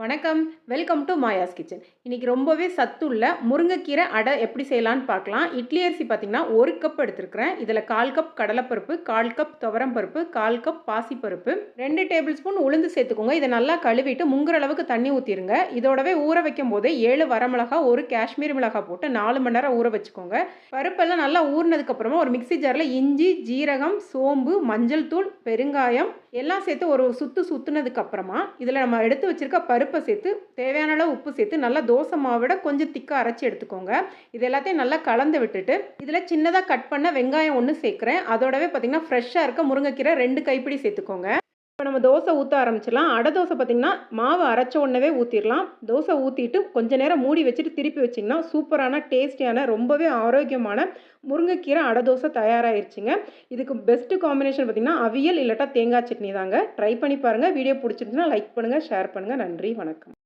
வணக்கம். Welcome to Maya's kitchen இன்றைக்கி ரொம்பவே சத்துள்ள முருங்கைக்கீரை அடை எப்படி செய்யலான்னு பார்க்கலாம். இட்லி அரிசி பார்த்திங்கன்னா ஒரு கப் எடுத்துருக்கிறேன். இதில் கால் கப் கடலைப்பருப்பு கால் கப் துவரம் பருப்பு கால் கப் பாசிப்பருப்பு ரெண்டு டேபிள் ஸ்பூன் உளுந்து சேர்த்துக்கோங்க. இதை நல்லா கழுவிட்டு முங்குற அளவுக்கு தண்ணி ஊற்றிடுங்க இதோடவே ஊற வைக்கும் போதே ஏழு வரமிளகா ஒரு காஷ்மீர் மிளகா போட்டு நாலு மணி நேரம் ஊற வச்சுக்கோங்க. பருப்பெல்லாம் நல்லா ஊறினதுக்கப்புறமா ஒரு மிக்ஸி ஜாரில் இஞ்சி ஜீரகம் சோம்பு மஞ்சள் தூள் பெருங்காயம் எல்லாம் சேர்த்து ஒரு சுற்று சுற்றுனதுக்கு அப்புறமா இதில் நம்ம எடுத்து வச்சுருக்க பருப்பு பருப்பை சேர்த்து தேவையான அளவு உப்பு சேர்த்து நல்லா தோசை மாவிட கொஞ்சம் திக்காக அரைச்சி எடுத்துக்கோங்க. இது எல்லாத்தையும் நல்லா கலந்து விட்டுட்டு இதில் சின்னதாக கட் பண்ண வெங்காயம் ஒன்று சேர்க்குறேன். அதோடவே பார்த்திங்கன்னா ஃப்ரெஷ்ஷாக இருக்க முருங்கைக்கீரை ரெண்டு கைப்பிடி சேர்த்துக்கோங்க. இப்போ நம்ம தோசை ஊற்ற ஆரம்பிச்சிடலாம். அடை தோசை பார்த்திங்கன்னா மாவு அரைச்ச உடனே ஊற்றிடலாம் தோசை ஊற்றிட்டு கொஞ்ச நேரம் மூடி வச்சுட்டு திருப்பி வச்சிங்கன்னா சூப்பரான டேஸ்டியான ரொம்பவே ஆரோக்கியமான முருங்கைக்கீரை அடை தோசை தயாராகிருச்சுங்க இதுக்கு பெஸ்ட்டு காம்பினேஷன் பார்த்திங்கன்னா அவியல் இல்லாட்டா தேங்காய் சட்னி தாங்க. ட்ரை பண்ணி பாருங்கள் வீடியோ பிடிச்சிருந்துச்சுன்னா லைக் பண்ணுங்கள் ஷேர் பண்ணுங்கள் நன்றி வணக்கம்.